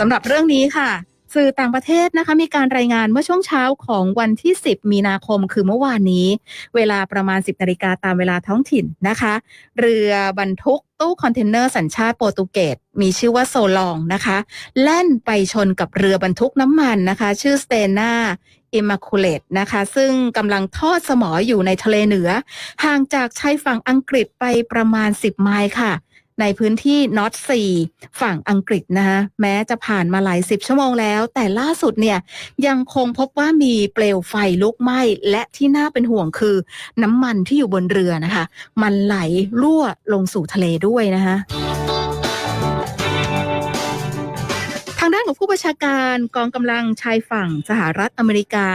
สำหรับเรื่องนี้ค่ะ สื่อต่างประเทศนะคะ มีการรายงานเมื่อช่วงเช้าของวันที่ 10 มีนาคมคือเมื่อวานนี้ เวลาประมาณ 10นาฬิกาตามเวลาท้องถิ่นนะคะ เรือบรรทุกตู้คอนเทนเนอร์สัญชาติโปรตุเกสมีชื่อว่าโซลองนะคะแล่นไปชนกับเรือบรรทุกน้ำมันนะคะ ชื่อสเตนาอิมาคูเลตนะคะ ซึ่งกำลังทอดสมออยู่ในทะเลเหนือ ห่างจากชายฝั่งอังกฤษไปประมาณ 10 ไมล์ค่ะ ในพื้นที่นอตซีฝั่งอังกฤษนะคะแม้จะผ่านมาหลายสิบชั่วโมงแล้ว แต่ล่าสุดเนี่ยยังคงพบว่ามีเปลวไฟลุกไหม้และที่น่าเป็นห่วงคือ น้ำมันที่อยู่บนเรือนะคะ มันไหลรั่วลงสู่ทะเลด้วยนะคะทางด้านของผู้บัญชาการกองกำลังชายฝั่งสหรัฐอเมริกา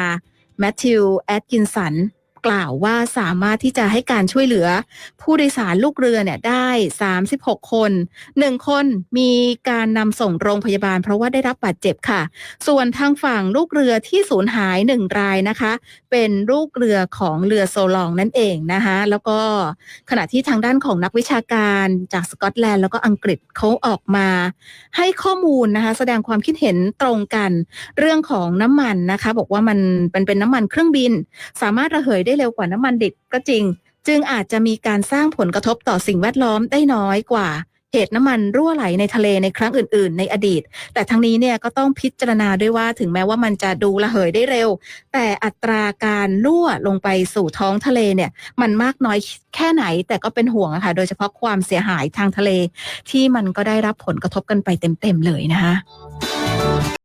แมทธิว แอดกินสัน กล่าวว่าสามารถที่จะให้การช่วยเหลือ ผู้โดยสารลูกเรือเนี่ยได้ 36 คน 1 คนมีการนำส่งโรงพยาบาล เพราะว่าได้รับบาดเจ็บค่ะ ส่วนทางฝั่งลูกเรือที่สูญหายหนึ่งรายนะคะ เป็นลูกเรือของเรือโซลองนั่นเองนะคะแล้วก็ขณะที่ทางด้านของนักวิชาการจากสกอตแลนด์แล้วก็อังกฤษเขาออกมา ให้ข้อมูลนะคะแสดงความคิดเห็นตรงกัน เรื่องของน้ำมันนะคะ บอกว่ามันเป็นเป็นน้ำมันเครื่องบิน สามารถระเหยได้เร็วกว่าน้ำมันดิบก็จริง จึงอาจจะมีการสร้างผลกระทบต่อสิ่งแวดล้อมได้น้อยกว่าเหตุน้ำมันรั่วไหลในทะเลในครั้งอื่น ๆ ในอดีต แต่ทั้งนี้เนี่ยก็ต้องพิจารณาด้วยว่าถึงแม้ว่ามันจะดูระเหยได้เร็ว แต่อัตราการรั่วลงไปสู่ท้องทะเลเนี่ยมันมากน้อยแค่ไหน แต่ก็เป็นห่วงอะค่ะ โดยเฉพาะความเสียหายทางทะเล ที่มันก็ได้รับผลกระทบกันไปเต็ม ๆ เลยนะคะ